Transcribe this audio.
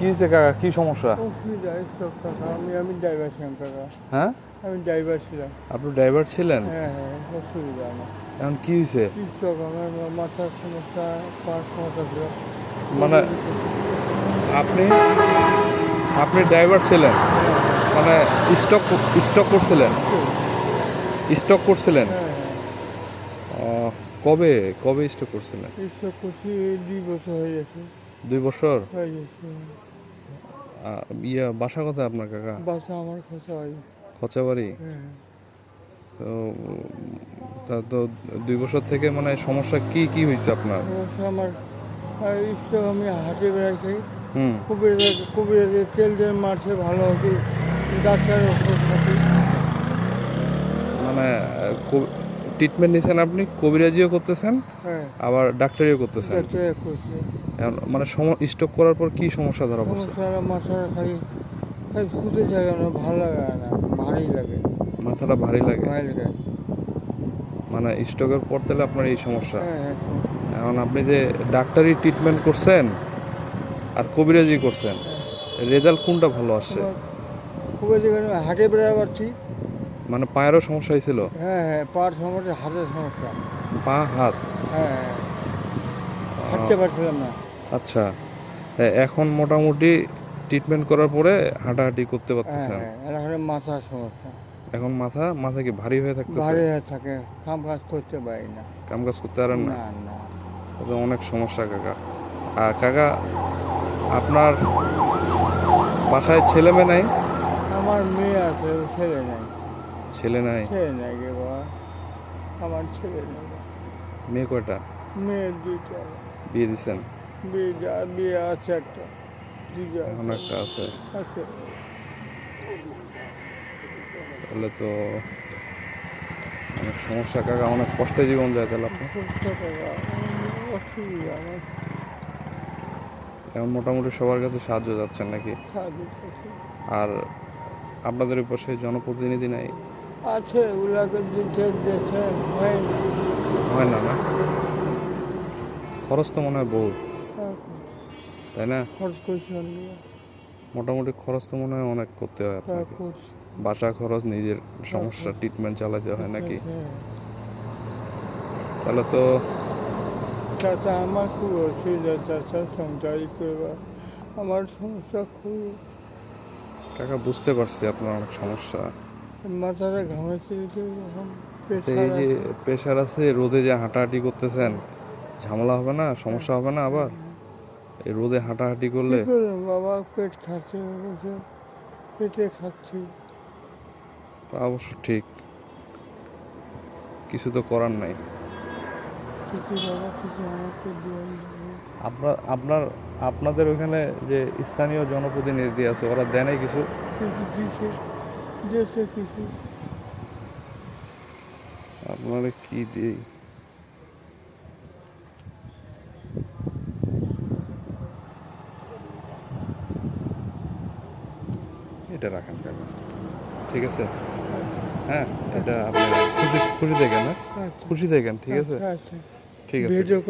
কি হয়েছে কাকা? কি সমস্যা? আমি আমি ড্রাইভার ছিলাম কাকা। হ্যাঁ? আমি ড্রাইভার ছিলাম। আপনি ড্রাইভার ছিলেন? হ্যাঁ হ্যাঁ অসুবিধা আমার। এখন কি হয়েছে? আমার মাথার সমস্যা পাঁচ সমস্যা ছিল। মানে আপনি আপনি ড্রাইভার ছিলেন? মানে স্টক স্টক করছিলেন? স্টক করছিলেন? হ্যাঁ হ্যাঁ। কবে কবে স্টক করছিলেন? স্টক করছি দুই বছর হয়ে গেছে। দুই বছর? হয়ে গেছে। ইয়া বাসা কোথায় আপনার কাকা? বাসা আমার হয় খচাবাড়ি? হ্যাঁ। তো তা তো দুই বছর থেকে মানে সমস্যা কি কি হয়েছে আপনার? সমস্যা আমার স্টক আমি হাতে বেড়াইছি। হুম। কবিরাজ কবিরাজের তেল দিয়ে মারছে ভালো হতো ডাক্তার মানে ট্রিটমেন্ট নিছেন আপনি? কবিরাজিও করতেছেন? হ্যাঁ। আবার ডাক্তারিও করতেছেন? মানে স্টক করার পর কি সমস্যা ধরা পড়ছে? মাথা খালি শুতে না ভালো লাগে না ভারী লাগে। মাথাটা ভারী লাগে? মানে স্টকের পর তাহলে আপনার এই সমস্যা। হ্যাঁ হ্যাঁ। এখন আপনি যে ডাক্তারি ট্রিটমেন্ট করছেন আর কবিরাজি করছেন রেজাল্ট কোনটা ভালো আসছে? যেখানে হাটে বেড়া পারছি মানে পায়েরও সমস্যা হয়েছিল? হ্যাঁ হ্যাঁ পার সমস্যা হাতের সমস্যা। পা হাত? হ্যাঁ হ্যাঁ। হাঁটতে পারছিলাম না। আচ্ছা এখন মোটামুটি ট্রিটমেন্ট করার পরে হাঁটাহাঁটি করতে হ্যাঁ পারতেছেন? হ্যাঁ এখন মাথার সমস্যা। এখন মাথা মাথা কি ভারী হয়ে থাকতেছে? ভারী হয়ে থাকে কাম কাজ করতে পারি না। কাম কাজ করতে পারেন না? না তাতে অনেক সমস্যা কাকা। আর কাকা আপনার বাসায় ছেলে মেয়ে নাই? আমার মেয়ে আছে ছেলে নাই। ছেলে নাই? ছেলে নাই গে বাবা। আমার ছেলে নেই। মেয়ে কয়টা? মেয়ে দুইটা। বিয়ে দিচ্ছেন বিয়ে বিয়ে আছে একটা। দুইটা এখন একটা আছে। আছে। তাহলে তো অনেক সমস্যা কাকা অনেক কষ্টে জীবন যায় তাহলে আপনার। অসুবিধা এখন মোটামুটি সবার কাছে সাহায্য যাচ্ছেন নাকি? আর আপনাদের উপর সেই জনপ্রতিনিধি নাই? আছে ওগুলাকে দিতে দিতে হয় না। হয় না না? খরচ তো মনে হয় বহুত। তাই না? মোটামুটি খরচ তো মনে হয় অনেক করতে হয় তা আপনাকে। বাসা খরচ নিজের সমস্যা ট্রিটমেন্ট চালাতে হয় নাকি? হ্যাঁ। তাহলে তো চাচা আমার খুব অসুবিধা চাচা সংসারই করবা আমার সমস্যা খুব কাকা বুঝতে পারছি আপনার অনেক সমস্যা। মাথাটা ঘামাচ্ছে এই যে প্রেশার আছে রোদে যে হাঁটাহাঁটি করতেছেন ঝামেলা হবে না সমস্যা হবে না আবার? এই রোদে হাঁটাহাঁটি করলে? বাবা পেট খাচ্ছে পেটে খাচ্ছি। তা অবশ্য ঠিক। কিছু তো করার নাই। আপনার আপনার আপনাদের ওখানে যে স্থানীয় জনপ্রতিনিধি আছে ওরা দিয়েছে কিছু। আপনারা কি দিই? এটা রাখেন কাকা ঠিক আছে? হ্যাঁ এটা আপনি খুশি খুশি দেখেন হ্যাঁ? খুশি দেখেন ঠিক আছে? ঠিক আছে।